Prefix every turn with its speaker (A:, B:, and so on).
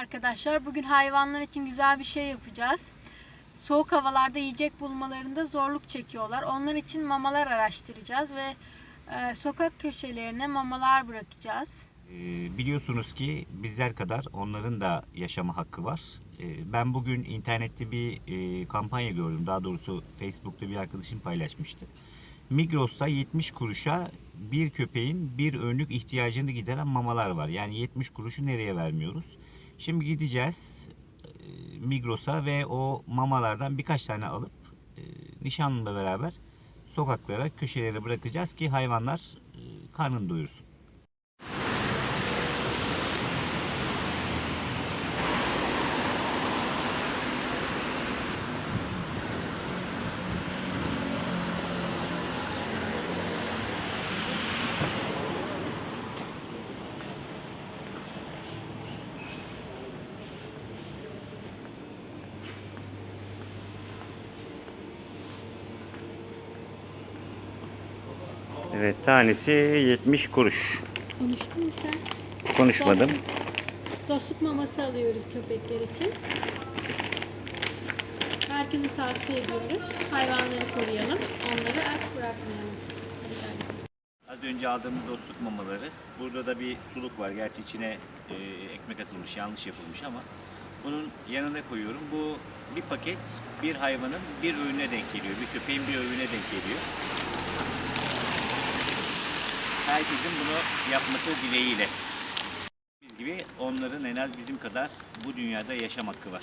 A: arkadaşlar. Bugün hayvanlar için güzel bir şey yapacağız. Soğuk havalarda yiyecek bulmalarında zorluk çekiyorlar. Onlar için mamalar araştıracağız ve e, sokak köşelerine mamalar bırakacağız.
B: Ee, Biliyorsunuz ki bizler kadar onların da yaşama hakkı var. Ee, Ben bugün internette bir e, kampanya gördüm. Daha doğrusu Facebook'ta bir arkadaşım paylaşmıştı. Migros'ta 70 kuruşa bir köpeğin bir önlük ihtiyacını gideren mamalar var. Yani 70 kuruşu nereye vermiyoruz? Şimdi gideceğiz e, Migros'a ve o mamalardan birkaç tane alıp e, nişanlımla beraber sokaklara, köşelere bırakacağız ki hayvanlar e, karnını doyursun. Evet tanesi 70 kuruş.
A: Konuştun mu sen?
B: Konuşmadım.
A: Dostluk maması alıyoruz köpekler için. Herkese tavsiye ediyoruz. Hayvanları koruyalım. Onları aç bırakmayalım.
B: Az önce aldığımız dostluk mamaları. Burada da bir suluk var. Gerçi içine e, ekmek atılmış, yanlış yapılmış ama bunun yanına koyuyorum. Bu bir paket bir hayvanın bir öğüne denk geliyor. Bir köpeğin bir öğüne denk geliyor. Herkesin bunu yapması dileğiyle. Biz gibi onların en az bizim kadar bu dünyada yaşam hakkı var.